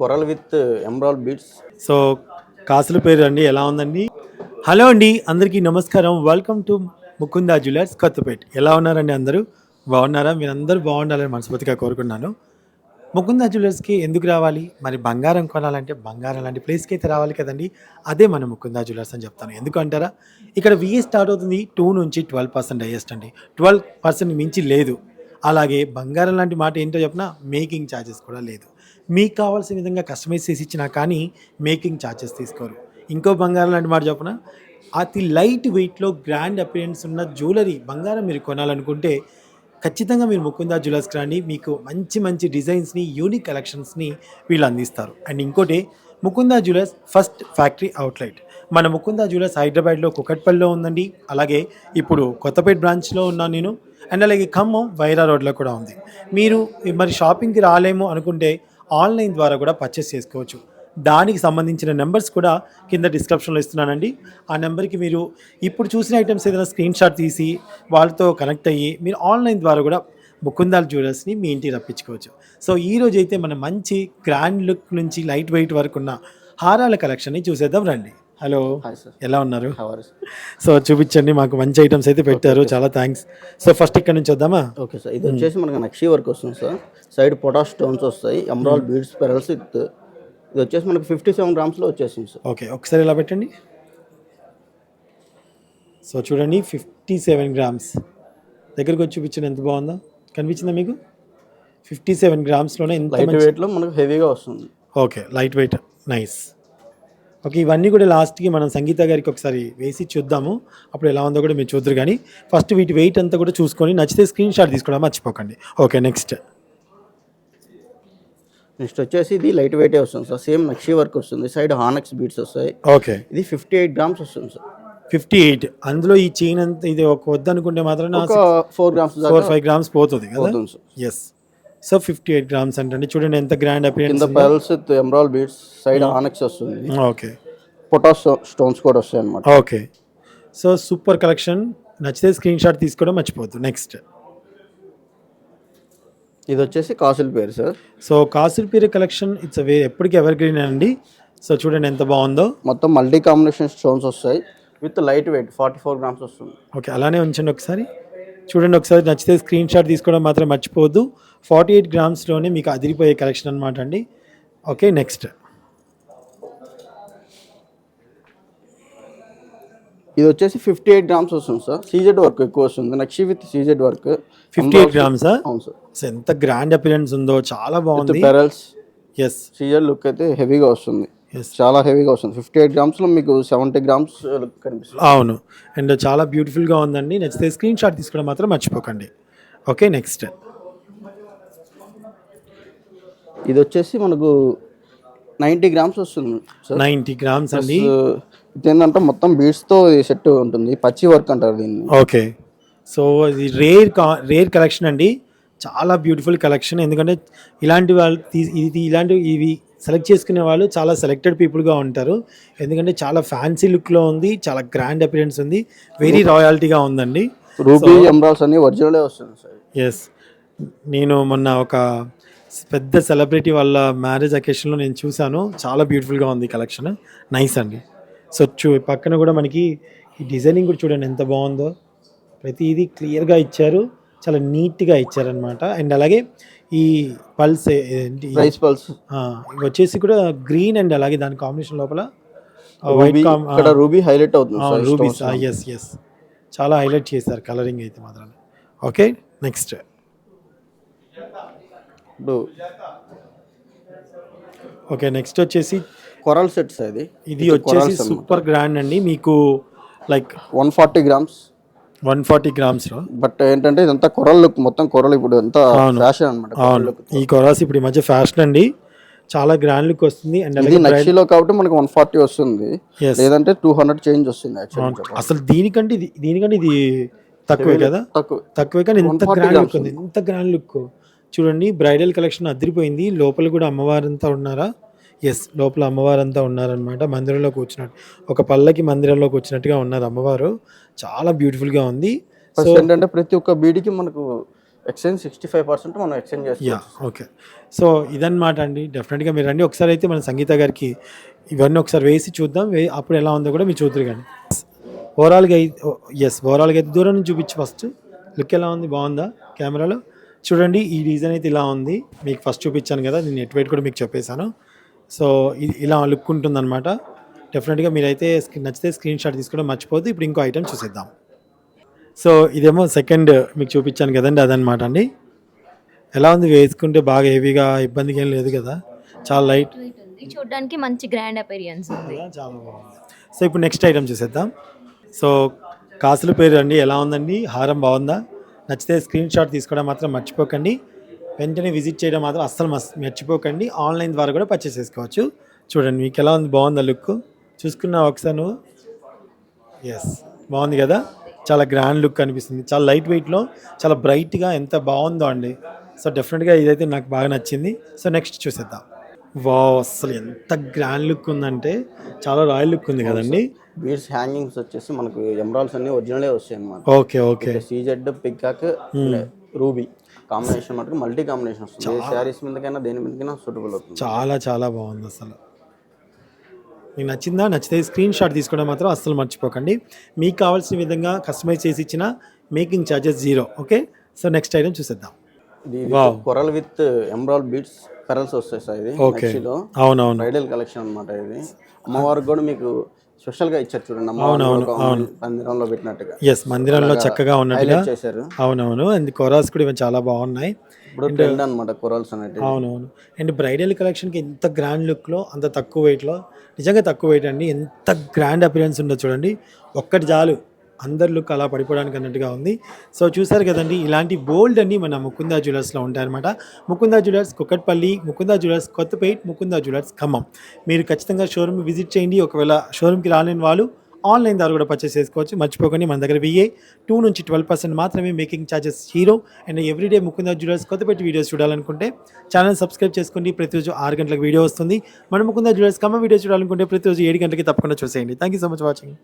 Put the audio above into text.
Coral with emerald beads. So కాసుల పేరు అండి ఎలా ఉందండి? హలో అండి అందరికీ నమస్కారం. Welcome to Mukunda jewellers Kothapeta. ఎలా ఉన్నారండి అందరూ? బాగున్నారా? మీరు అందరూ బాగుండాలని మనస్ఫూర్తిగా కోరుకున్నాను ముకుందా జ్యువెలర్స్కి ఎందుకు రావాలి? మరి బంగారం కొనాలంటే బంగారం లాంటి ప్లేస్కి అయితే రావాలి కదండి. అదే మన ముకుందా జ్యువెలర్స్ అని చెప్తాను. ఎందుకు అంటారా? ఇక్కడ విఏ స్టార్ట్ అవుతుంది టూ నుంచి ట్వెల్వ్ పర్సెంట్ హైయెస్ట్ అండి. ట్వెల్వ్ పర్సెంట్ మించి లేదు. అలాగే బంగారం లాంటి మాట ఏంటో చెప్పినా? మేకింగ్ ఛార్జెస్ కూడా లేదు. మీకు కావాల్సిన విధంగా కస్టమైజ్ చేసి ఇచ్చినా కానీ మేకింగ్ ఛార్జెస్ తీసుకోరు. ఇంకో బంగారం లాంటి మాట చెప్పిన? అతి లైట్ వెయిట్లో గ్రాండ్ అపిరియన్స్ ఉన్న జ్యువెలరీ బంగారం మీరు కొనాలనుకుంటే ఖచ్చితంగా మీరు ముకుందా జ్యువెలర్స్కి రాండి. మీకు మంచి మంచి డిజైన్స్ని యూనిక్ కలెక్షన్స్ని వీళ్ళు అందిస్తారు. అండ్ ఇంకోటి Mukunda jewellers first factory outlet. మన ముకుందా జ్యువెలర్స్ హైదరాబాద్లో కుకట్పల్లిలో ఉందండి. అలాగే ఇప్పుడు కొత్తపేట బ్రాంచ్లో ఉన్నాను నేను. అండ్ అలాగే ఖమ్మం వైరా రోడ్లో కూడా ఉంది. మీరు మరి షాపింగ్కి రాలేము అనుకుంటే ఆన్లైన్ ద్వారా కూడా పర్చేస్ చేసుకోవచ్చు. దానికి సంబంధించిన నెంబర్స్ కూడా కింద డిస్క్రిప్షన్లో ఇస్తున్నానండి. ఆ నెంబర్కి మీరు ఇప్పుడు చూసిన ఐటమ్స్ ఏదైనా స్క్రీన్ షాట్ తీసి వాళ్ళతో కనెక్ట్ అయ్యి మీరు ఆన్లైన్ ద్వారా కూడా ముకుందాల్ జ్యువెలర్స్ని మీ ఇంటికి రప్పించుకోవచ్చు. సో ఈ రోజు అయితే మన మంచి గ్రాండ్ లుక్ నుంచి లైట్ వెయిట్ వరకు ఉన్న హారాల కలెక్షన్ని చూసేద్దాం రండి. హలో ఎలా ఉన్నారు? సో చూపించండి మాకు మంచి ఐటమ్స్ అయితే పెట్టారు చాలా థ్యాంక్స్ సో ఫస్ట్ ఇక్కడ నుంచి వద్దామా? ఓకే సార్ ఇది వచ్చేసి మనకి నక్షి వర్క్ వస్తుంది సార్ సైడ్ పొటాష్ స్టోన్స్ వస్తాయి ఎమరాల్ బీడ్స్ పెరల్స్ విత్ ఇది వచ్చేసి మనకి ఫిఫ్టీ సెవెన్ గ్రామ్స్లో వచ్చేసింది సార్ ఓకే ఒకసారి ఇలా పెట్టండి? సో చూడండి ఫిఫ్టీ సెవెన్ గ్రామ్స్ దగ్గరకు వచ్చి చూపించండి ఎంత బాగుందో. కనిపించిందా మీకు? ఫిఫ్టీ సెవెన్ గ్రామ్స్లోనే ఎంత లైట్ వెయిట్లో మనకు హెవీగా వస్తుంది. Okay light weight nice okay ఇవన్నీ కూడా లాస్ట్కి మనం సంగీత గారికి ఒకసారి వేసి చూద్దాము. అప్పుడు ఎలా ఉందో కూడా మీరు చూద్దరు కానీ ఫస్ట్ వీటి వెయిట్ అంతా కూడా చూసుకొని నచ్చితే స్క్రీన్ షాట్ తీసుకోవడం మర్చిపోకండి. ఓకే నెక్స్ట్ నెక్స్ట్ వచ్చేసి ఇది లైట్ వెయిటే వస్తుంది సార్. సేమ్ నక్షి వర్క్ వస్తుంది. సైడ్ హానక్స్ బీడ్స్ వస్తాయి. ఓకే. ఇది ఫిఫ్టీ ఎయిట్ గ్రామ్స్ వస్తుంది సార్. Fifty eight. అందులో ఈ చైన్ అంతా ఇది ఒక వద్దనుకుంటే మాత్రం four grams four five grams పోతుంది కదా? Yes so fifty eight grams అంటే చూడండి ఎంత గ్రాండ్ అపిరియన్స్ కింద పెరల్స్ ఎమరాల్ బీడ్స్ సైడ్ హానక్స్ వస్తుంది. ఓకే పొటాష్ స్టోన్స్ కూడా వస్తాయి అనమాట ఓకే సో సూపర్ కలెక్షన్ నచ్చితే స్క్రీన్ షాట్ తీసుకోవడం మర్చిపోద్దు నెక్స్ట్ ఇది వచ్చేసి కాసుల పేరు సార్ సో కాసుల పీరి కలెక్షన్ ఇట్స్ వే ఎప్పటికీ ఎవర్ గ్రీన్ అండి. సో చూడండి ఎంత బాగుందో. మొత్తం మల్టీ కాంబినేషన్ స్టోన్స్ వస్తాయి. With light weight forty four grams వస్తుంది. ఓకే అలానే ఉంచండి ఒకసారి. చూడండి ఒకసారి నచ్చితే స్క్రీన్ షాట్ తీసుకోవడం మాత్రం మర్చిపోవద్దు. ఫార్టీ ఎయిట్ గ్రామ్స్లోనే మీకు అదిరిపోయే కలెక్షన్ అనమాట అండి. ఓకే నెక్స్ట్ ఇది వచ్చేసి ఫిఫ్టీ ఎయిట్ గ్రామ్స్ వస్తుంది సార్. సీజెడ్ వర్క్ ఎక్కువ వస్తుంది. Nakshi with CZ work fifty eight గ్రామ్సా అవును సార్. ఎంత గ్రాండ్ అపిరియన్స్ ఉందో చాలా బాగుంది. పెరల్స్ ఎస్ సీజెడ్ లుక్ అయితే హెవీగా వస్తుంది. చాలా హెవీగా వస్తుంది. ఫిఫ్టీ ఎయిట్ గ్రామ్స్లో మీకు సెవెంటీ గ్రామ్స్ లుక్ కనిపిస్తుంది. అవును. అండ్ చాలా బ్యూటిఫుల్గా ఉందండి. నచ్చితే స్క్రీన్ షాట్ తీసుకోవడం మాత్రం మర్చిపోకండి. ఓకే నెక్స్ట్ ఇది వచ్చేసి మనకు నైంటీ గ్రామ్స్ వస్తుంది నైంటీ గ్రామ్స్ అండి. ఏంటంటే మొత్తం బీడ్స్తో సెట్ ఉంటుంది పచ్చి వర్క్ అంటారు దీన్ని. ఓకే. సో ఇది రేర్ రేర్ కలెక్షన్ అండి. చాలా బ్యూటిఫుల్ కలెక్షన్. ఎందుకంటే ఇలాంటి వాళ్ళు ఇది ఇలాంటి ఇవి సెలెక్ట్ చేసుకునే వాళ్ళు చాలా సెలెక్టెడ్ పీపుల్గా ఉంటారు. ఎందుకంటే చాలా ఫ్యాన్సీ లుక్లో ఉంది చాలా గ్రాండ్ అపిరియన్స్ ఉంది వెరీ రాయాలిటీగా ఉందండి. రూబీ ఎమరాల్స్ అన్ని ఒరిజినలే వస్తుంది సార్. ఎస్ నేను మొన్న ఒక పెద్ద సెలబ్రిటీ వాళ్ళ మ్యారేజ్ అకేషన్లో నేను చూశాను. చాలా బ్యూటిఫుల్గా ఉంది కలెక్షన్ నైస్ అండి. సో చూ పక్కన కూడా మనకి ఈ డిజైనింగ్ కూడా చూడండి ఎంత బాగుందో. ప్రతిదీ క్లియర్గా ఇచ్చారు. చాలా నీట్గా ఇచ్చారనమాట అండ్ అలాగే ఈ పల్స్ రైస్ పల్స్ వచ్చేసి కూడా గ్రీన్ అండ్. అలాగే దాని కాంబినేషన్ లోపల వైట్ రూబీ రూబీ హైలైట్ అవుతుంది రూబీస్ ఎస్ ఎస్ చాలా హైలైట్ చేశారు కలరింగ్ అయితే మాత్రం ఓకే నెక్స్ట్ ఇప్పుడు ఓకే నెక్స్ట్ వచ్చేసి కొరల్ సెట్స్ అది. ఇది వచ్చేసి సూపర్ గ్రాండ్ అండి. మీకు like one forty grams. One forty గ్రామ్స్లో but ఏంటంటే ఇదంతా కొరల్ లుక్ మొత్తం కొరల్ ఇప్పుడు ఎంత ఫ్యాషన్ అనమాట అవును. ఈ కొరాస్ ఇప్పుడు ఈ మధ్య ఫ్యాషన్ అండి. చాలా గ్రాండ్ లుక్ వస్తుంది. అండ్ ఇది నక్షిలో కాబట్టి మనకి వన్ ఫార్టీ వస్తుంది. లేదంటే టూ హండ్రెడ్ చేంజ్ వస్తుంది. అసలు దీనికంటే ఇది దీనికంటే ఇది తక్కువే కదా? తక్కువ. తక్కువే కానీ ఇంత 140 గ్రాండ్ లుక్ ఉంది. ఇంత గ్రాండ్ లుక్. చూడండి బ్రైడల్ కలెక్షన్ అదిరిపోయింది. లోపల కూడా అమ్మవారంతా ఉన్నారా? ఎస్ లోపల అమ్మవారంతా ఉన్నారనమాట మందిరంలోకి వచ్చినట్టు. ఒక పల్లకి మందిరంలోకి వచ్చినట్టుగా ఉన్నారు అమ్మవారు. చాలా బ్యూటిఫుల్గా ఉంది. ఫస్ట్ ఏంటంటే ప్రతి ఒక్క బీడికి మనకు ఎక్స్చేంజ్ సిక్స్టీ ఫైవ్ పర్సెంట్ మనం ఎక్స్చేంజ్ యా ఓకే సో ఇదన్నమాట అండి. డెఫినెట్గా మీరు రండి. ఒకసారి అయితే మన సంగీత గారికి ఇవన్నీ ఒకసారి వేసి చూద్దాం. అప్పుడు ఎలా ఉందో కూడా మీరు చూద్దరు కానీ. ఓవరాల్గా ఎస్ ఓవరాల్గా అయితే దూరం నుంచి చూపించి ఫస్ట్ లుక్ ఎలా ఉంది? బాగుందా? కెమెరాలో? చూడండి ఈ డిజైన్ అయితే ఇలా ఉంది. మీకు ఫస్ట్ చూపించాను కదా నేను నెట్ వెయిట్ కూడా మీకు చెప్పేశాను. సో ఇది ఇలా లుక్ ఉంటుందన్నమాట డెఫినెట్గా మీరైతే నచ్చితే స్క్రీన్ షాట్ తీసుకోవడం మర్చిపోద్దు ఇప్పుడు ఇంకో ఐటెం చూసేద్దాం. సో ఇదేమో సెకండ్ మీకు చూపించాను కదండి అదనమాట అండి. ఎలా ఉంది వేసుకుంటే బాగా హెవీగా ఇబ్బందిగా ఏం లేదు కదా. చాలా లైట్ చూడడానికి మంచి గ్రాండ్ అపీరియన్స్ ఉంది. చాలా బాగుంది. సో ఇప్పుడు నెక్స్ట్ ఐటమ్ చూసేద్దాం. సో కాసుల పేరు అండి ఎలా ఉందండి? హారం బాగుందా? నచ్చితే స్క్రీన్ షాట్ తీసుకోవడం మాత్రం మర్చిపోకండి. వెంటనే విజిట్ చేయడం మాత్రం అస్సలు మస్ మర్చిపోకండి. ఆన్లైన్ ద్వారా కూడా పర్చేస్ చేసుకోవచ్చు. చూడండి మీకు ఎలా ఉంది? బాగుందా లుక్ చూసుకున్నావు ఒకసారి నువ్వు. ఎస్ బాగుంది కదా? చాలా గ్రాండ్ లుక్ అనిపిస్తుంది. చాలా లైట్ వెయిట్లో చాలా బ్రైట్గా ఎంత బాగుందో అండి. సో డెఫినెట్గా ఇదైతే నాకు బాగా నచ్చింది. సో నెక్స్ట్ చూసేద్దాం. వా అసలు ఎంత గ్రాండ్ లుక్ ఉందంటే చాలా రాయల్ లుక్ ఉంది కదండి. బీడ్స్ హ్యాంగింగ్స్ వచ్చేసి మనకు ఎమరాల్స్ అన్ని ఒరిజినలే వస్తాయి అనమాట okay okay. CZ peacock ruby combination మటుకు మల్టీ కాంబినేషన్ వస్తుంది. శారీస్ మీదకైనా దేని మీదకైనా సూటబుల్ అవుతుంది. చాలా చాలా బాగుంది అసలు. మీకు నచ్చిందా? నచ్చితే స్క్రీన్ షాట్ తీసుకోవడం మాత్రం అస్సలు మర్చిపోకండి. మీకు కావాల్సిన విధంగా కస్టమైజ్ చేసి ఇచ్చిన making charges zero okay? So next item చూసేద్దాం. Coral with emerald beads pearls వస్తాయి సార్ ఇది అవునవును. బ్రైడల్ కలెక్షన్ అన్నమాట ఇది. అమ్మవారికి కూడా మీకు స్పెషల్గా ఇచ్చారు చూడండి అమ్మవారు పందిరంలో పెట్టినట్టుగా. ఎస్ మందిరంలో చక్కగా ఉన్నట్టుగా చేశారు. అవునవును అండ్ కొరాస్ కూడా ఇవి చాలా బాగున్నాయి. ఇప్పుడు ట్రెండ్ అనమాట కొరల్స్ అనేది అవునవును అండ్ బ్రైడల్ కలెక్షన్కి ఎంత గ్రాండ్ లుక్లో అంత తక్కువ వెయిట్లో నిజంగా తక్కువ వెయిట్ అండి ఎంత గ్రాండ్ అపిరెన్స్ ఉందో చూడండి. ఒక్కటి చాలు. అందరి లుక్ అలా పడిపోవడానికి అన్నట్టుగా ఉంది. సో చూసారు కదండి ఇలాంటి బోల్డ్ అన్ని మన ముకుందా జ్యువెలర్స్లో ఉంటాయన్నమాట. Mukunda jewellers Kukatpally Mukunda jewellers Kothapet Mukunda jewellers Khammam. మీరు ఖచ్చితంగా షోరూమ్ విజిట్ చేయండి. ఒకవేళ షోరూమ్కి రాలేని వాళ్ళు ఆన్లైన్ ద్వారా కూడా పర్చేస్ చేసుకోవచ్చు. మర్చిపోకండి మన దగ్గర వెయ్యి టూ నుంచి ట్వెల్వ్ పర్సెంట్ మాత్రమే making charges zero. And everyday Mukunda jewellers Kothapeta videos చూడాలనుకుంటే ఛానల్ సబ్స్క్రైబ్ చేసుకోండి ప్రతిరోజు ఆరు గంటలకు వీడియో వస్తుంది. మన ముకుందా జ్యువెలర్స్ కమ్మ వీడియో చూడాలనుకుంటే ప్రతిరోజు ఏడు గంటలకి తప్పకుండా చూసేయండి. Thank you so much watching